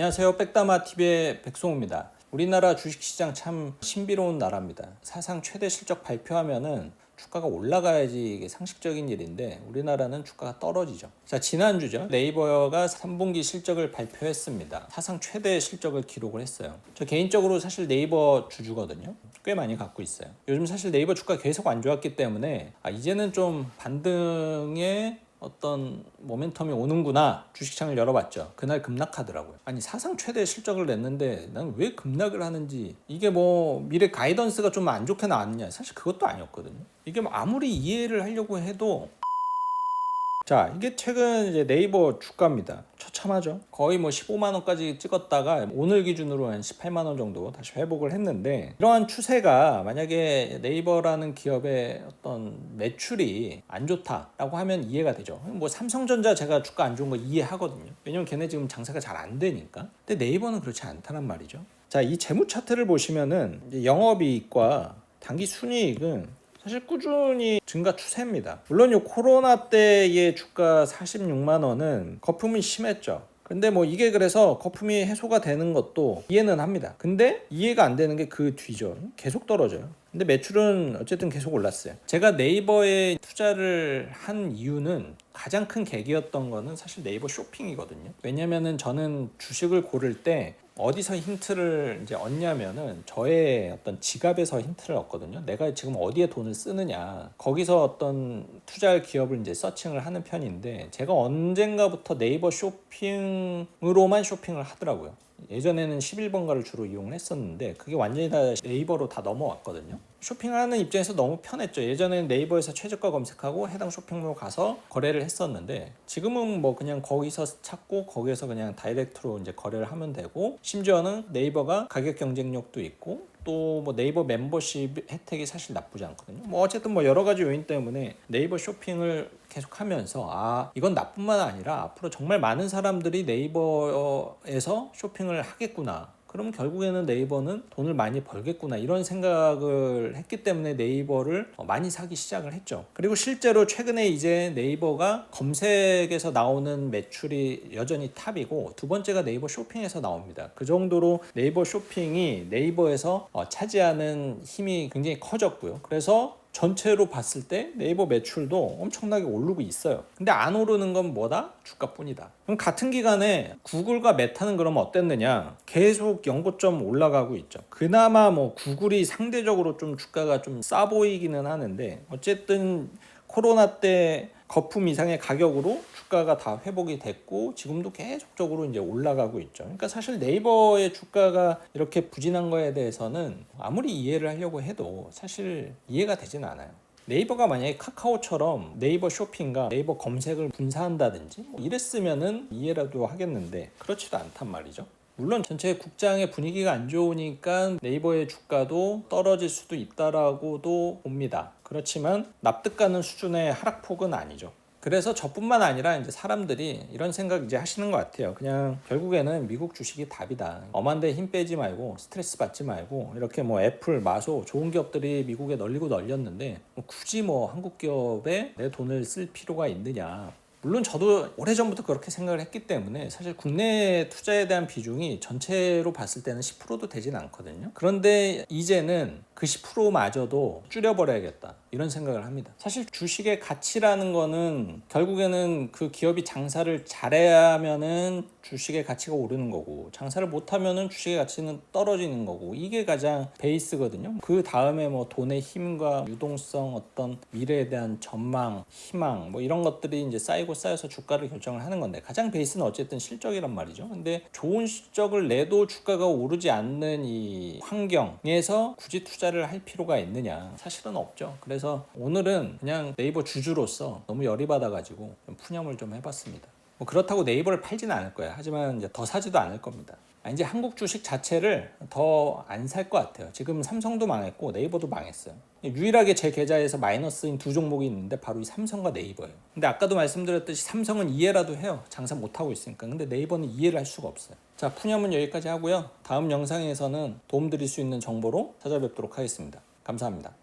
안녕하세요. 백다마TV의 백송우입니다. 우리나라 주식시장 참 신비로운 나라입니다. 사상 최대 실적 발표하면은 주가가 올라가야지 이게 상식적인 일인데 우리나라는 주가가 떨어지죠. 자, 지난주죠. 네이버가 3분기 실적을 발표했습니다. 사상 최대 실적을 기록을 했어요. 저 개인적으로 사실 네이버 주주거든요. 꽤 많이 갖고 있어요. 요즘 사실 네이버 주가 계속 안 좋았기 때문에 아, 이제는 좀 반등의 어떤 모멘텀이 오는구나 주식창을 열어봤죠. 그날 급락하더라고요. 아니 사상 최대 실적을 냈는데 난 왜 급락을 하는지 이게 뭐 미래 가이던스가 좀 안 좋게 나왔느냐 사실 그것도 아니었거든요. 이게 뭐 아무리 이해를 하려고 해도 자, 이게 최근 이제 네이버 주가입니다. 처참하죠. 거의 뭐 15만 원까지 찍었다가 오늘 기준으로 한 18만 원 정도 다시 회복을 했는데 이러한 추세가 만약에 네이버라는 기업의 어떤 매출이 안 좋다라고 하면 이해가 되죠. 뭐 삼성전자 제가 주가 안 좋은 거 이해하거든요. 왜냐면 걔네 지금 장사가 잘 안 되니까. 근데 네이버는 그렇지 않다는 말이죠. 자, 이 재무 차트를 보시면은 영업이익과 단기 순이익은 사실 꾸준히 증가 추세입니다. 물론 이 코로나 때의 주가 46만 원은 거품이 심했죠. 근데 뭐 이게 그래서 거품이 해소가 되는 것도 이해는 합니다. 근데 이해가 안 되는 게 그 뒤죠. 계속 떨어져요. 근데 매출은 어쨌든 계속 올랐어요. 제가 네이버에 투자를 한 이유는 가장 큰 계기였던 거는 사실 네이버 쇼핑이거든요. 왜냐면은 저는 주식을 고를 때 어디서 힌트를 이제 얻냐면은 저의 어떤 지갑에서 힌트를 얻거든요. 내가 지금 어디에 돈을 쓰느냐. 거기서 어떤 투자할 기업을 이제 서칭을 하는 편인데 제가 언젠가부터 네이버 쇼핑으로만 쇼핑을 하더라고요. 예전에는 11번가를 주로 이용을 했었는데 그게 완전히 다 네이버로 다 넘어왔거든요. 쇼핑하는 입장에서 너무 편했죠. 예전에는 네이버에서 최저가 검색하고 해당 쇼핑몰 가서 거래를 했었는데 지금은 뭐 그냥 거기서 찾고 거기에서 그냥 다이렉트로 이제 거래를 하면 되고 심지어는 네이버가 가격 경쟁력도 있고 또 뭐 네이버 멤버십 혜택이 사실 나쁘지 않거든요. 뭐 어쨌든 뭐 여러 가지 요인 때문에 네이버 쇼핑을 계속하면서 아 이건 나뿐만 아니라 앞으로 정말 많은 사람들이 네이버에서 쇼핑을 하겠구나. 그럼 결국에는 네이버는 돈을 많이 벌겠구나 이런 생각을 했기 때문에 네이버를 많이 사기 시작을 했죠. 그리고 실제로 최근에 이제 네이버가 검색에서 나오는 매출이 여전히 탑이고 두 번째가 네이버 쇼핑에서 나옵니다. 그 정도로 네이버 쇼핑이 네이버에서 어, 차지하는 힘이 굉장히 커졌고요. 그래서 전체로 봤을 때 네이버 매출도 엄청나게 오르고 있어요. 근데 안 오르는 건 뭐다? 주가뿐이다. 그럼 같은 기간에 구글과 메타는 그러면 어땠느냐? 계속 연고점 올라가고 있죠. 그나마 뭐 구글이 상대적으로 좀 주가가 좀 싸 보이기는 하는데 어쨌든 코로나 때 거품 이상의 가격으로 주가가 다 회복이 됐고 지금도 계속적으로 이제 올라가고 있죠. 그러니까 사실 네이버의 주가가 이렇게 부진한 거에 대해서는 아무리 이해를 하려고 해도 사실 이해가 되진 않아요. 네이버가 만약에 카카오처럼 네이버 쇼핑과 네이버 검색을 분사한다든지 뭐 이랬으면은 이해라도 하겠는데 그렇지도 않단 말이죠. 물론 전체 국장의 분위기가 안 좋으니까 네이버의 주가도 떨어질 수도 있다라고도 봅니다. 그렇지만 납득 가는 수준의 하락폭은 아니죠. 그래서 저뿐만 아니라 이제 사람들이 이런 생각 이제 하시는 것 같아요. 그냥 결국에는 미국 주식이 답이다. 엄한데 힘 빼지 말고 스트레스 받지 말고 이렇게 뭐 애플, 마소 좋은 기업들이 미국에 널리고 널렸는데 뭐 굳이 뭐 한국 기업에 내 돈을 쓸 필요가 있느냐. 물론 저도 오래전부터 그렇게 생각을 했기 때문에 사실 국내 투자에 대한 비중이 전체로 봤을 때는 10%도 되진 않거든요. 그런데 이제는 그 10%마저도 줄여버려야겠다. 이런 생각을 합니다. 사실 주식의 가치라는 거는 결국에는 그 기업이 장사를 잘해야면은 주식의 가치가 오르는 거고 장사를 못하면은 주식의 가치는 떨어지는 거고 이게 가장 베이스거든요. 그 다음에 뭐 돈의 힘과 유동성 어떤 미래에 대한 전망, 희망 뭐 이런 것들이 이제 쌓이고 쌓여서 주가를 결정을 하는 건데 가장 베이스는 어쨌든 실적이란 말이죠. 근데 좋은 실적을 내도 주가가 오르지 않는 이 환경에서 굳이 투자를 할 필요가 있느냐 사실은 없죠. 그래서 그래서 오늘은 그냥 네이버 주주로서 너무 열이 받아가지고 좀 푸념을 좀 해봤습니다. 뭐 그렇다고 네이버를 팔지는 않을 거예요. 하지만 이제 더 사지도 않을 겁니다. 아, 이제 한국 주식 자체를 더 안 살 것 같아요. 지금 삼성도 망했고 네이버도 망했어요. 유일하게 제 계좌에서 마이너스인 두 종목이 있는데 바로 이 삼성과 네이버예요. 근데 아까도 말씀드렸듯이 삼성은 이해라도 해요. 장사 못하고 있으니까. 근데 네이버는 이해를 할 수가 없어요. 자, 푸념은 여기까지 하고요. 다음 영상에서는 도움드릴 수 있는 정보로 찾아뵙도록 하겠습니다. 감사합니다.